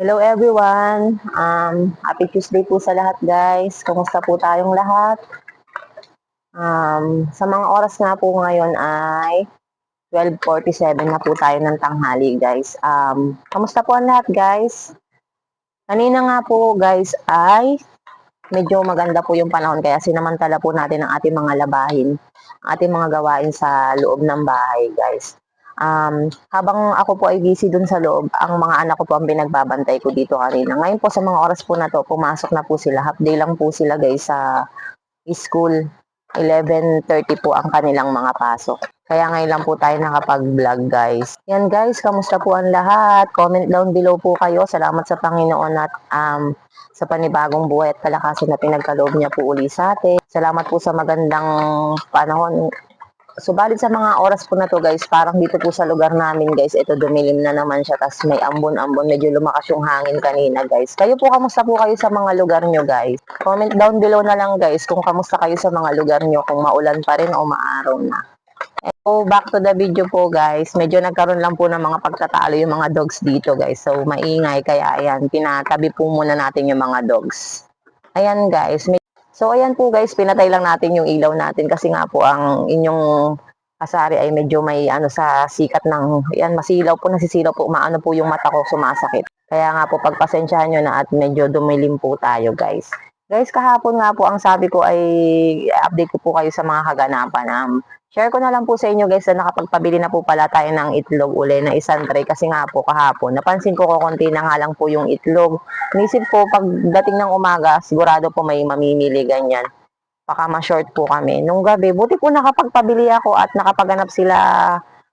Hello everyone. Um, happy Tuesday po sa lahat guys. Kumusta po tayong lahat? Um, sa mga oras nga po ngayon ay 12.47 na po tayo ng tanghali guys. Um, kamusta po ang lahat guys? Kanina nga po guys ay medyo maganda po yung panahon kaya sinamantala po natin ang ating mga labahin, ating mga gawain sa loob ng bahay guys. Um, habang ako po ay busy dun sa loob, ang mga anak ko po ang binagbabantay ko dito kanina. Ngayon po sa mga oras po na to, pumasok na po sila. Half day lang po sila guys sa school. 11.30 po ang kanilang mga pasok. Kaya ngayon lang po tayo nakapag-vlog guys. Yan guys, kamusta po ang lahat? Comment down below po kayo. Salamat sa Panginoon at um, sa panibagong buhay at kalakasan na pinagkaloob niya po uli sa atin. Salamat po sa magandang panahon Subalit sa mga oras po na to guys, parang dito po sa lugar namin guys, ito dumilim na naman siya, tas may ambon-ambon, medyo lumakas yung hangin kanina guys. Kayo po, kamusta po kayo sa mga lugar nyo guys? Comment down below na lang guys kung kamusta kayo sa mga lugar nyo, kung maulan pa rin o maaraw na. So, back to the video po guys. Medyo nagkaroon lang po ng mga pagtatalo yung mga dogs dito guys. So, maingay. Kaya ayan, pinatabi po muna natin yung mga dogs. Ayan guys. So, ayan po guys, pinatay lang natin yung ilaw natin kasi nga po ang inyong kasari ay medyo may ano sa sikat ng, ayan, masilaw po, nasisilaw po, maano po yung mata ko sumasakit. Kaya nga po, pagpasensyahan nyo na at medyo dumilim po tayo guys. Guys, kahapon nga po, ang sabi ko ay update ko po kayo sa mga kaganapan. Um, Share ko na lang po sa inyo guys na nakapagpabili na po pala tayo ng itlog uli na isang tray kasi nga po kahapon. Napansin ko ko konti na nga lang po yung itlog. Nisip ko pagdating ng umaga sigurado po may mamimili ganyan. Baka ma-short po kami. Nung gabi, buti po nakapagpabili ako at nakapaganap sila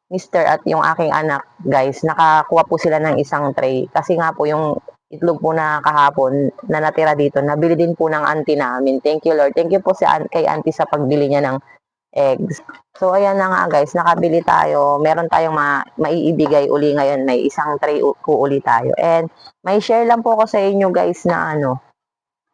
Mr. at yung aking anak guys. Nakakuha po sila ng isang tray kasi nga po yung itlog po na kahapon na natira dito, nabili din po ng auntie namin. Thank you Lord. Thank you po si kay auntie sa pagbili niya ng eggs. So, ayan na nga guys, nakabili tayo. Meron tayong ma maiibigay uli ngayon. May isang tray ko uli tayo. And may share lang po ako sa inyo guys na ano.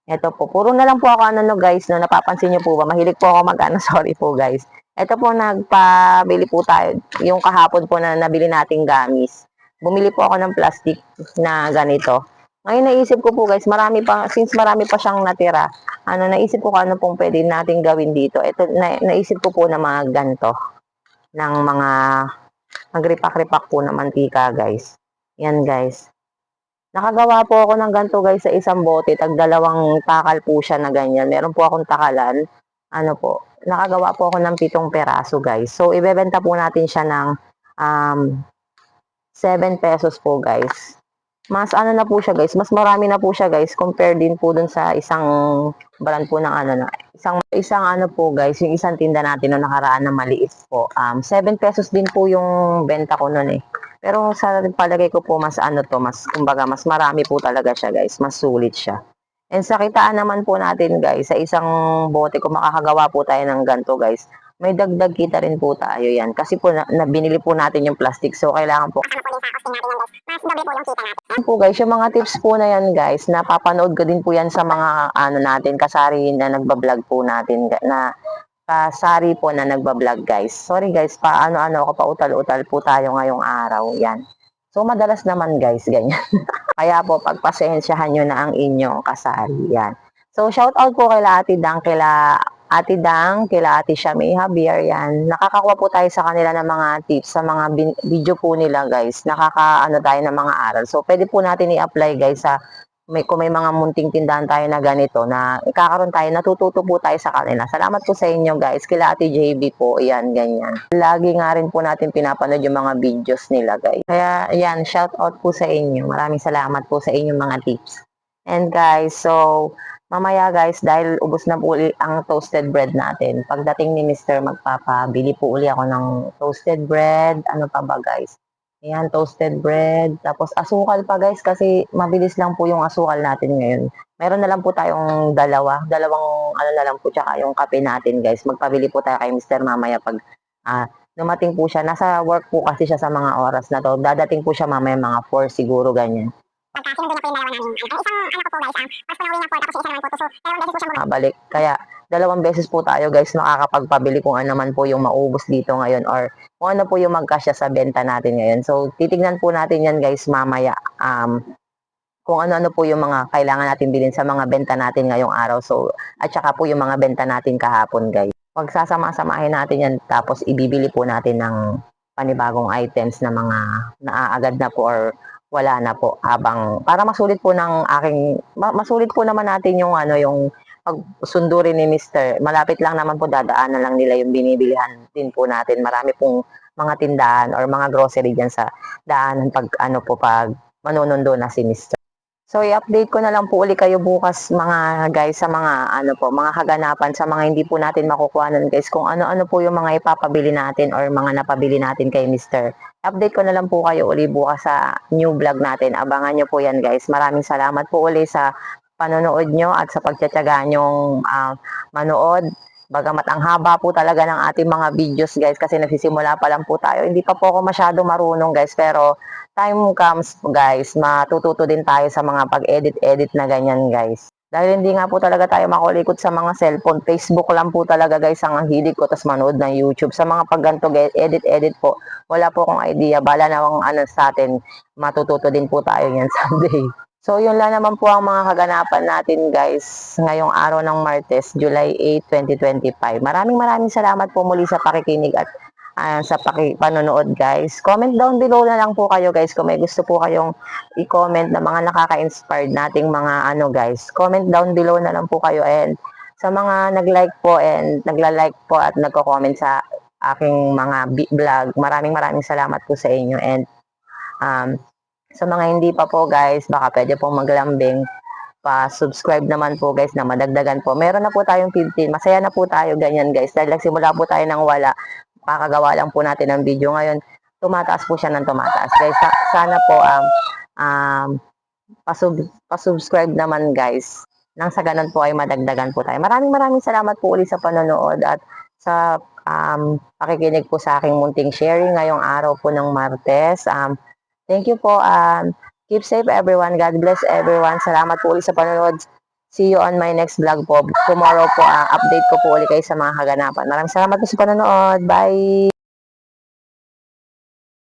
Ito po, puro na lang po ako ano no guys, no, napapansin niyo po ba? Mahilig po ako mag-ano, sorry po guys. Ito po, nagpabili po tayo. Yung kahapon po na nabili nating gamis. Bumili po ako ng plastic na ganito. Ngayon naisip ko po guys, marami pa, since marami pa siyang natira, ano, naisip ko ano pong pwede natin gawin dito. Ito, na, naisip ko po na mga ganto ng mga magripak-ripak po na mantika guys. Yan guys. Nakagawa po ako ng ganto guys sa isang bote, tag dalawang takal po siya na ganyan. Meron po akong takalan. Ano po, nakagawa po ako ng pitong peraso guys. So, ibebenta po natin siya ng um, 7 pesos po guys mas ano na po siya guys, mas marami na po siya guys compare din po dun sa isang brand po ng ano na isang isang ano po guys, yung isang tinda natin no nakaraan na maliit po. Um 7 pesos din po yung benta ko noon eh. Pero sa palagay ko po mas ano to, mas kumbaga mas marami po talaga siya guys, mas sulit siya. And sa kitaan naman po natin guys, sa isang bote kung makakagawa po tayo ng ganto guys, may dagdag kita rin po tayo yan. Kasi po, na, na binili po natin yung plastic. So, kailangan po. Mas doble po yung kita natin. po guys, yung mga tips po na yan guys, napapanood ko din po yan sa mga ano natin, kasari na nagbablog po natin na kasari po na nagbablog guys. Sorry guys, paano-ano ako pa utal-utal po tayo ngayong araw. Yan. So, madalas naman guys, ganyan. Kaya po, pagpasensyahan nyo na ang inyong kasari. Yan. So, shout out po kay Ate Dang, kila Ate Dang, kila Ate Shami Javier yan. Nakakakuha po tayo sa kanila ng mga tips sa mga video po nila guys. Nakakaano tayo ng mga aral. So pwede po natin i-apply guys sa may, kung may mga munting tindahan tayo na ganito na kakaroon tayo, natututo po tayo sa kanila. Salamat po sa inyo guys. Kila Ate JB po, yan, ganyan. Lagi nga rin po natin pinapanood yung mga videos nila guys. Kaya yan, shout out po sa inyo. Maraming salamat po sa inyong mga tips. And guys, so Mamaya guys, dahil ubos na po uli ang toasted bread natin. Pagdating ni Mr. magpapabili po uli ako ng toasted bread. Ano pa ba guys? Ayan, toasted bread. Tapos asukal pa guys kasi mabilis lang po yung asukal natin ngayon. Meron na lang po tayong dalawa. Dalawang ano na lang po tsaka yung kape natin guys. Magpabili po tayo kay Mr. mamaya pag uh, dumating po siya. Nasa work po kasi siya sa mga oras na to. Dadating po siya mamaya mga 4 siguro ganyan. Pagka sinundo niya po yung dalawa namin. Ang isang anak ko po guys, um, mas panawin lang po, tapos yung isa naman po. So, dalawang beses po siya bumalik. Kaya, dalawang beses po tayo guys nakakapagpabili kung ano naman po yung maubos dito ngayon or kung ano po yung magkasya sa benta natin ngayon. So, titignan po natin yan guys mamaya. Um, kung ano-ano po yung mga kailangan natin bilhin sa mga benta natin ngayong araw. So, at saka po yung mga benta natin kahapon, guys. Pagsasama-samahin natin yan, tapos ibibili po natin ng panibagong items na mga naaagad na po or wala na po habang para masulit po ng aking ma- masulit po naman natin yung ano yung pagsundo rin ni Mr. Malapit lang naman po dadaanan lang nila yung binibilihan din po natin. Marami pong mga tindahan or mga grocery dyan sa daanan pag ano po pag manunundo na si Mr. So, i-update ko na lang po uli kayo bukas mga guys sa mga ano po, mga kaganapan sa mga hindi po natin makukuhanan guys kung ano-ano po yung mga ipapabili natin or mga napabili natin kay Mr. Update ko na lang po kayo uli bukas sa new vlog natin. Abangan nyo po yan guys. Maraming salamat po uli sa panonood nyo at sa pagtsatsaga nyong ah, manood. Bagamat ang haba po talaga ng ating mga videos guys kasi nagsisimula pa lang po tayo. Hindi pa po ako masyado marunong guys pero time comes guys, matututo din tayo sa mga pag-edit-edit na ganyan guys. Dahil hindi nga po talaga tayo makulikot sa mga cellphone. Facebook lang po talaga guys ang hilig ko tas manood ng YouTube. Sa mga pagganto edit-edit po, wala po akong idea. Bala na ang ano sa atin, matututo din po tayo yan someday. So yun lang naman po ang mga kaganapan natin guys ngayong araw ng Martes, July 8, 2025. Maraming maraming salamat po muli sa pakikinig at ah, sa panonood guys. Comment down below na lang po kayo guys kung may gusto po kayong i-comment na mga nakaka-inspired nating mga ano guys. Comment down below na lang po kayo and sa mga nag-like po and nagla-like po at nagko-comment sa aking mga vlog. Maraming maraming salamat po sa inyo and um, sa mga hindi pa po guys, baka pwede pong maglambing pa-subscribe naman po guys na madagdagan po. Meron na po tayong 15. Masaya na po tayo ganyan guys. Dahil nagsimula po tayo ng wala. Kakagawa lang po natin ng video. Ngayon, tumataas po siya ng tumataas. Guys, sa- sana po um, um, pasub pasubscribe naman guys. Nang sa ganun po ay madagdagan po tayo. Maraming maraming salamat po ulit sa panonood at sa um, pakikinig po sa aking munting sharing ngayong araw po ng Martes. Um, thank you po. Um, keep safe everyone. God bless everyone. Salamat po ulit sa panonood. See you on my next vlog po. Tomorrow po, ah, update ko po ulit kayo sa mga kaganapan. Maraming salamat po sa panonood. Bye!